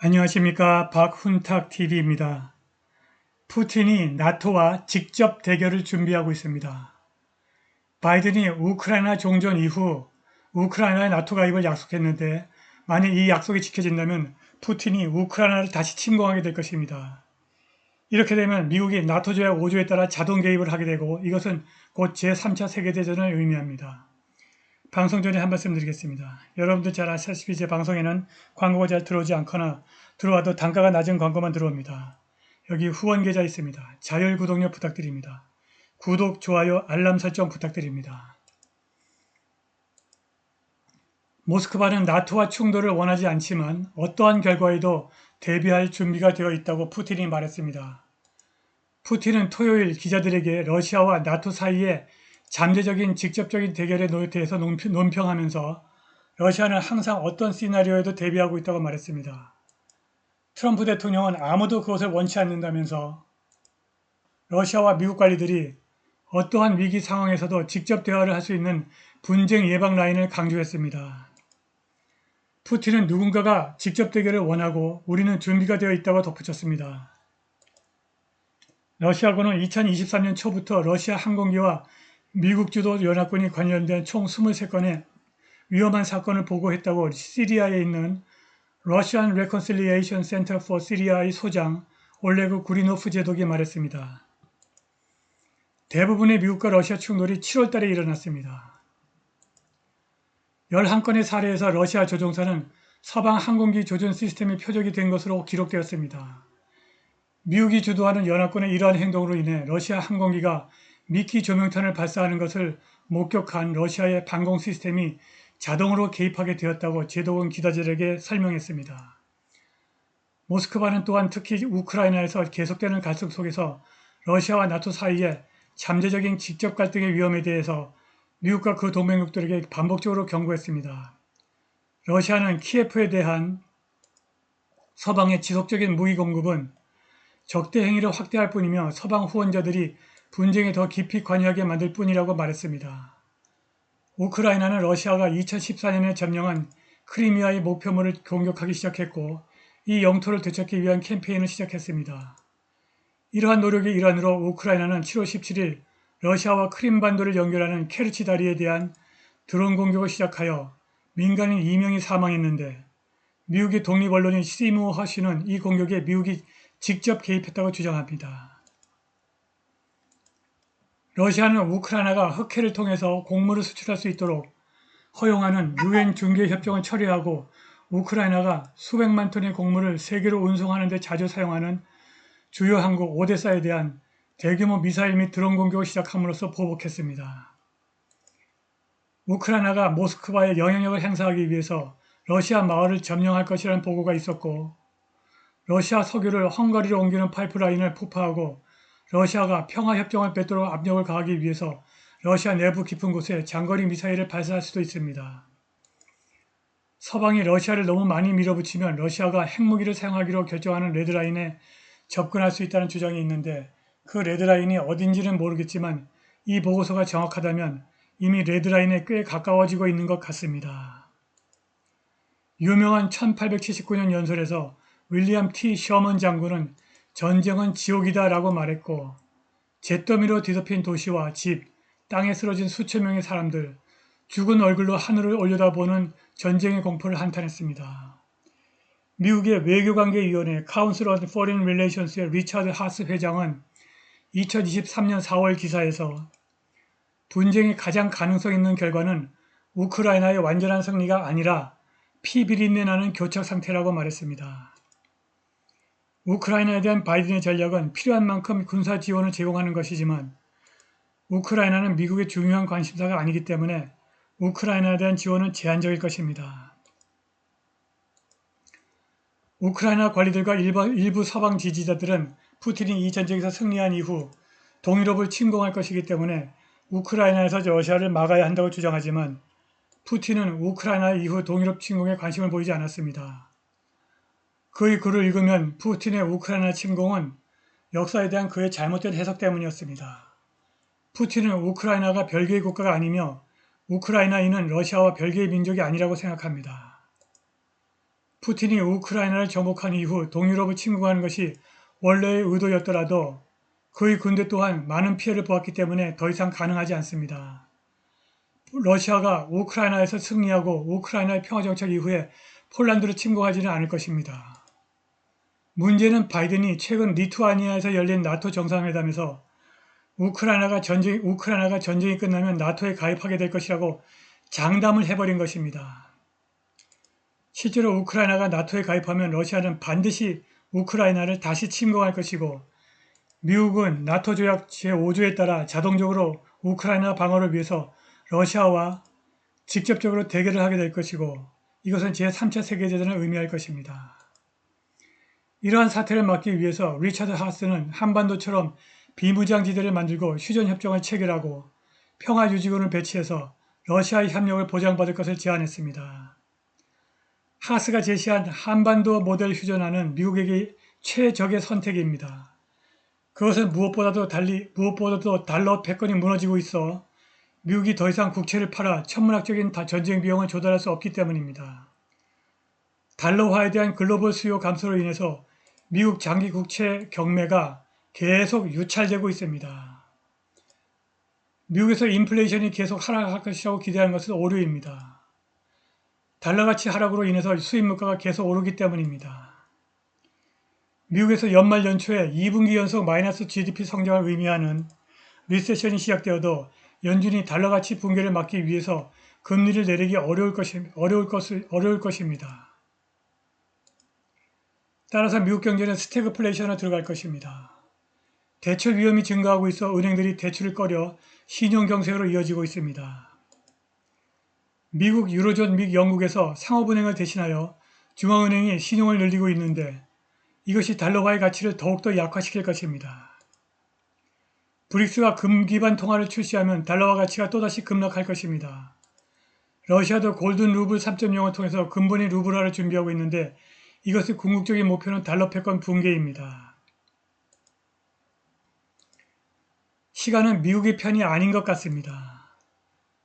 안녕하십니까 박훈탁TV입니다. 푸틴이 나토와 직접 대결을 준비하고 있습니다. 바이든이 우크라이나 종전 이후 우크라이나의 나토 가입을 약속했는데 만약 이 약속이 지켜진다면 푸틴이 우크라이나를 다시 침공하게 될 것입니다. 이렇게 되면 미국이 나토 조약 5조에 따라 자동 개입을 하게 되고 이것은 곧 제3차 세계대전을 의미합니다. 방송 전에 한 말씀 드리겠습니다. 여러분들 잘 아시다시피 제 방송에는 광고가 잘 들어오지 않거나 들어와도 단가가 낮은 광고만 들어옵니다. 여기 후원 계좌 있습니다. 자율 구독료 부탁드립니다. 구독, 좋아요, 알람 설정 부탁드립니다. 모스크바는 나토와 충돌을 원하지 않지만 어떠한 결과에도 대비할 준비가 되어 있다고 푸틴이 말했습니다. 푸틴은 토요일 기자들에게 러시아와 나토 사이에 잠재적인 직접적인 대결에 대해서 논평하면서 러시아는 항상 어떤 시나리오에도 대비하고 있다고 말했습니다. 트럼프 대통령은 아무도 그것을 원치 않는다면서 러시아와 미국 관리들이 어떠한 위기 상황에서도 직접 대화를 할 수 있는 분쟁 예방 라인을 강조했습니다. 푸틴은 누군가가 직접 대결을 원하고 우리는 준비가 되어 있다고 덧붙였습니다. 러시아군은 2023년 초부터 러시아 항공기와 미국 주도 연합군이 관련된 총 23건의 위험한 사건을 보고했다고 시리아에 있는 Russian Reconciliation Center for Syria의 소장 올레그 구리노프 제독이 말했습니다. 대부분의 미국과 러시아 충돌이 7월 달에 일어났습니다. 11건의 사례에서 러시아 조종사는 서방 항공기 조준 시스템이 표적이 된 것으로 기록되었습니다. 미국이 주도하는 연합군의 이러한 행동으로 인해 러시아 항공기가 미키 조명탄을 발사하는 것을 목격한 러시아의 방공 시스템이 자동으로 개입하게 되었다고 제독은 기자들에게 설명했습니다. 모스크바는 또한 특히 우크라이나에서 계속되는 갈등 속에서 러시아와 나토 사이에 잠재적인 직접 갈등의 위험에 대해서 미국과 그 동맹국들에게 반복적으로 경고했습니다. 러시아는 키예프에 대한 서방의 지속적인 무기 공급은 적대 행위를 확대할 뿐이며 서방 후원자들이 분쟁에 더 깊이 관여하게 만들 뿐이라고 말했습니다. 우크라이나는 러시아가 2014년에 점령한 크리미아의 목표물을 공격하기 시작했고 이 영토를 되찾기 위한 캠페인을 시작했습니다. 이러한 노력의 일환으로 우크라이나는 7월 17일 러시아와 크림반도를 연결하는 케르치 다리에 대한 드론 공격을 시작하여 민간인 2명이 사망했는데 미국의 독립언론인 시무 허시는 이 공격에 미국이 직접 개입했다고 주장합니다. 러시아는 우크라이나가 흑해를 통해서 곡물을 수출할 수 있도록 허용하는 유엔 중개 협정을 처리하고 우크라이나가 수백만 톤의 곡물을 세계로 운송하는 데 자주 사용하는 주요 항구 오데사에 대한 대규모 미사일 및 드론 공격을 시작함으로써 보복했습니다. 우크라이나가 모스크바에 영향력을 행사하기 위해서 러시아 마을을 점령할 것이라는 보고가 있었고 러시아 석유를 헝가리로 옮기는 파이프라인을 폭파하고 러시아가 평화협정을 맺도록 압력을 가하기 위해서 러시아 내부 깊은 곳에 장거리 미사일을 발사할 수도 있습니다. 서방이 러시아를 너무 많이 밀어붙이면 러시아가 핵무기를 사용하기로 결정하는 레드라인에 접근할 수 있다는 주장이 있는데 그 레드라인이 어딘지는 모르겠지만 이 보고서가 정확하다면 이미 레드라인에 꽤 가까워지고 있는 것 같습니다. 유명한 1879년 연설에서 윌리엄 T. 셔먼 장군은 전쟁은 지옥이다 라고 말했고 잿더미로 뒤덮인 도시와 집, 땅에 쓰러진 수천 명의 사람들, 죽은 얼굴로 하늘을 올려다보는 전쟁의 공포를 한탄했습니다. 미국의 외교관계위원회 Council on Foreign Relations의 리차드 하스 회장은 2023년 4월 기사에서 분쟁의 가장 가능성 있는 결과는 우크라이나의 완전한 승리가 아니라 피비린내 나는 교착 상태라고 말했습니다. 우크라이나에 대한 바이든의 전략은 필요한 만큼 군사 지원을 제공하는 것이지만 우크라이나는 미국의 중요한 관심사가 아니기 때문에 우크라이나에 대한 지원은 제한적일 것입니다. 우크라이나 관리들과 일부 서방 지지자들은 푸틴이 이 전쟁에서 승리한 이후 동유럽을 침공할 것이기 때문에 우크라이나에서 러시아를 막아야 한다고 주장하지만 푸틴은 우크라이나 이후 동유럽 침공에 관심을 보이지 않았습니다. 그의 글을 읽으면 푸틴의 우크라이나 침공은 역사에 대한 그의 잘못된 해석 때문이었습니다. 푸틴은 우크라이나가 별개의 국가가 아니며 우크라이나인은 러시아와 별개의 민족이 아니라고 생각합니다. 푸틴이 우크라이나를 정복한 이후 동유럽을 침공하는 것이 원래의 의도였더라도 그의 군대 또한 많은 피해를 보았기 때문에 더 이상 가능하지 않습니다. 러시아가 우크라이나에서 승리하고 우크라이나의 평화정착 이후에 폴란드를 침공하지는 않을 것입니다. 문제는 바이든이 최근 리투아니아에서 열린 나토 정상회담에서 우크라이나가 전쟁, 우크라이나가 전쟁이 끝나면 나토에 가입하게 될 것이라고 장담을 해버린 것입니다. 실제로 우크라이나가 나토에 가입하면 러시아는 반드시 우크라이나를 다시 침공할 것이고 미국은 나토 조약 제5조에 따라 자동적으로 우크라이나 방어를 위해서 러시아와 직접적으로 대결을 하게 될 것이고 이것은 제3차 세계대전을 의미할 것입니다. 이러한 사태를 막기 위해서 리차드 하스는 한반도처럼 비무장지대를 만들고 휴전협정을 체결하고 평화유지군을 배치해서 러시아의 협력을 보장받을 것을 제안했습니다. 하스가 제시한 한반도 모델 휴전안은 미국에게 최적의 선택입니다. 그것은 무엇보다도 달리 무엇보다도 달러 패권이 무너지고 있어 미국이 더 이상 국채를 팔아 천문학적인 전쟁 비용을 조달할 수 없기 때문입니다. 달러화에 대한 글로벌 수요 감소로 인해서 미국 장기 국채 경매가 계속 유찰되고 있습니다. 미국에서 인플레이션이 계속 하락할 것이라고 기대하는 것은 오류입니다. 달러 가치 하락으로 인해서 수입 물가가 계속 오르기 때문입니다. 미국에서 연말 연초에 2분기 연속 마이너스 GDP 성장을 의미하는 리세션이 시작되어도 연준이 달러 가치 붕괴를 막기 위해서 금리를 내리기 어려울, 것이, 어려울, 것을, 어려울 것입니다. 따라서 미국 경제는 스태그플레이션으로 들어갈 것입니다. 대출 위험이 증가하고 있어 은행들이 대출을 꺼려 신용 경색으로 이어지고 있습니다. 미국, 유로존 및 영국에서 상업은행을 대신하여 중앙은행이 신용을 늘리고 있는데 이것이 달러화의 가치를 더욱더 약화시킬 것입니다. 브릭스가 금 기반 통화를 출시하면 달러화 가치가 또다시 급락할 것입니다. 러시아도 골든 루블 3.0을 통해서 근본이 루블화를 준비하고 있는데 이것의 궁극적인 목표는 달러 패권 붕괴입니다. 시간은 미국의 편이 아닌 것 같습니다.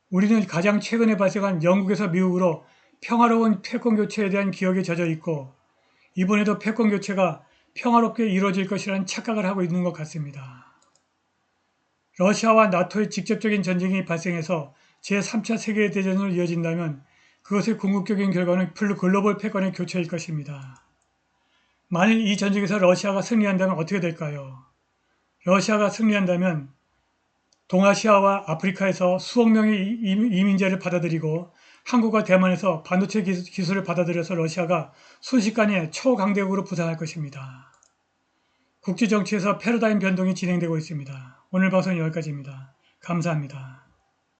우리는 가장 최근에 발생한 영국에서 미국으로 평화로운 패권 교체에 대한 기억에 젖어 있고 이번에도 패권 교체가 평화롭게 이루어질 것이라는 착각을 하고 있는 것 같습니다. 러시아와 나토의 직접적인 전쟁이 발생해서 제3차 세계대전으로 이어진다면 그것의 궁극적인 결과는 글로벌 패권의 교체일 것입니다. 만일 이 전쟁에서 러시아가 승리한다면 어떻게 될까요? 러시아가 승리한다면 동아시아와 아프리카에서 수억 명의 이민자를 받아들이고 한국과 대만에서 반도체 기술을 받아들여서 러시아가 순식간에 초강대국으로 부상할 것입니다. 국제정치에서 패러다임 변동이 진행되고 있습니다. 오늘 방송 여기까지입니다. 감사합니다.